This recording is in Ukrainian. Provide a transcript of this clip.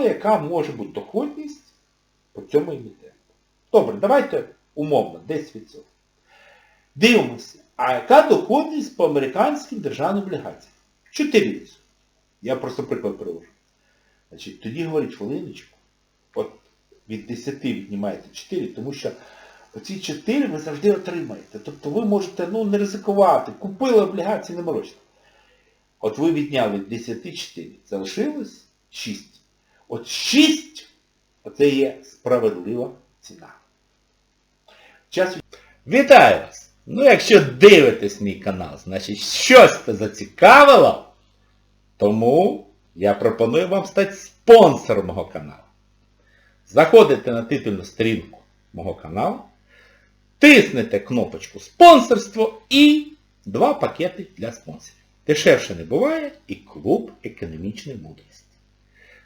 порахували, яка може бути доходність по цьому емітенту. Добре, давайте умовно, 10%. Дивимося, а яка доходність по американським державним облігаціям? 4%. Я просто приклад привожу. Значить, тоді говорить хвилиночку, от від 10 віднімаєте 4, тому що оці 4 ви завжди отримаєте. Тобто ви можете ну, не ризикувати, купили облігації, не морочите. От ви відняли 10 4, залишилось 6. От 6 оце є справедлива ціна. Час Вітаю вас! Ну, якщо дивитесь мій канал, значить щось це зацікавило, тому я пропоную вам стати спонсором мого каналу. Заходите на титульну сторінку мого каналу, тиснете кнопочку спонсорство і два пакети для спонсорів. Дешевше не буває і клуб економічної мудрості.